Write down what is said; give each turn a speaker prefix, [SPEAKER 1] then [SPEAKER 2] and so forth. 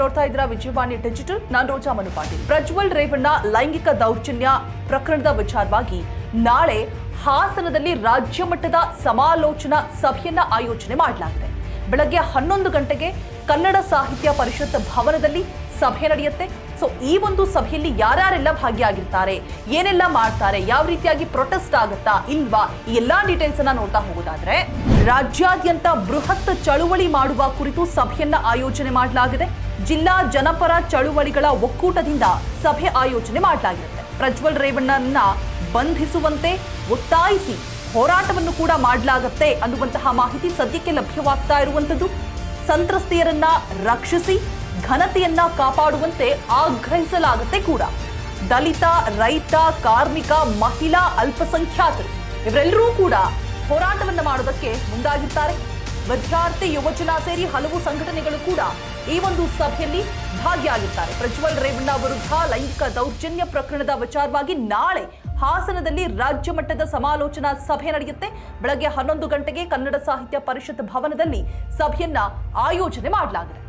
[SPEAKER 1] ನೋಡ್ತಾ ಇದ್ದೀರಾ ವಿಜಯವಾಣಿ ಡಿಜಿಟಲ್. ನಾನು ರೋಜಾ ಮನು ಪಾಟೀಲ್. ಪ್ರಜ್ವಲ್ ರೇವಣ್ಣ ಲೈಂಗಿಕ ದೌರ್ಜನ್ಯ ಪ್ರಕರಣದ ವಿಚಾರವಾಗಿ ನಾಳೆ ಹಾಸನದಲ್ಲಿ ರಾಜ್ಯ ಮಟ್ಟದ ಸಮಾಲೋಚನಾ ಸಭೆಯನ್ನ ಆಯೋಜನೆ ಮಾಡಲಾಗಿದೆ. ಬೆಳಗ್ಗೆ ಹನ್ನೊಂದು ಗಂಟೆಗೆ ಕನ್ನಡ ಸಾಹಿತ್ಯ ಪರಿಷತ್ ಭವನದಲ್ಲಿ ಸಭೆ ನಡೆಯುತ್ತೆ. ಸೊ ಈ ಒಂದು ಸಭೆಯಲ್ಲಿ ಯಾರ್ಯಾರೆಲ್ಲ ಭಾಗಿಯಾಗಿರ್ತಾರೆ, ಏನೆಲ್ಲ ಮಾಡ್ತಾರೆ, ಯಾವ ರೀತಿಯಾಗಿ ಪ್ರೊಟೆಸ್ಟ್ ಆಗುತ್ತಾ, ಇಲ್ವಾ, ಈ ಎಲ್ಲಾ ಡೀಟೇಲ್ಸ್ ಅನ್ನ ನೋಡ್ತಾ ಹೋಗೋದಾದ್ರೆ, ರಾಜ್ಯಾದ್ಯಂತ ಬೃಹತ್ ಚಳುವಳಿ ಮಾಡುವ ಕುರಿತು ಸಭೆಯನ್ನ ಆಯೋಜನೆ ಮಾಡಲಾಗಿದೆ. ಜಿಲ್ಲಾ ಜನಪರ ಚಳುವಳಿಗಳ ಒಕ್ಕೂಟದಿಂದ ಸಭೆ ಆಯೋಜನೆ ಮಾಡಲಾಗಿರುತ್ತೆ. ಪ್ರಜ್ವಲ್ ರೇವಣ್ಣನ ಬಂಧಿಸುವಂತೆ ಒತ್ತಾಯಿಸಿ ಹೋರಾಟವನ್ನು ಕೂಡ ಮಾಡಲಾಗತ್ತೆ ಅನ್ನುವಂತಹ ಮಾಹಿತಿ ಸದ್ಯಕ್ಕೆ ಲಭ್ಯವಾಗ್ತಾ ಇರುವಂಥದ್ದು. ಸಂತ್ರಸ್ತೆಯರನ್ನ ರಕ್ಷಿಸಿ, ಘನತೆಯನ್ನ ಕಾಪಾಡುವಂತೆ ಆಗ್ರಹಿಸಲಾಗುತ್ತೆ ಕೂಡ. ದಲಿತ, ರೈತ, ಕಾರ್ಮಿಕ, ಮಹಿಳಾ, ಅಲ್ಪಸಂಖ್ಯಾತರು, ಇವರೆಲ್ಲರೂ ಕೂಡ ಹೋರಾಟವನ್ನು ಮಾಡೋದಕ್ಕೆ ಮುಂದಾಗಿದ್ದಾರೆ ವಿದ್ಯಾರ್ಥಿ ಯುವಜನ ಸೇರಿ ಹಲವು ಸಂಘಟನೆಗಳು ಕೂಡ ಈ ಒಂದು ಸಭೆಯಲ್ಲಿ ಭಾಗಿಯಾಗಿದ್ದಾರೆ. ಪ್ರಜ್ವಲ್ ರೇವಣ್ಣ ವಿರುದ್ಧ ಲೈಂಗಿಕ ದೌರ್ಜನ್ಯ ಪ್ರಕರಣದ ವಿಚಾರವಾಗಿ ನಾಳೆ ಹಾಸನದಲ್ಲಿ ರಾಜ್ಯ ಮಟ್ಟದ ಸಮಾಲೋಚನಾ ಸಭೆ ನಡೆಯುತ್ತೆ. ಬೆಳಗ್ಗೆ ಹನ್ನೊಂದು ಗಂಟೆಗೆ ಕನ್ನಡ ಸಾಹಿತ್ಯ ಪರಿಷತ್ ಭವನದಲ್ಲಿ ಸಭೆಯನ್ನ ಆಯೋಜನೆ ಮಾಡಲಾಗಿದೆ.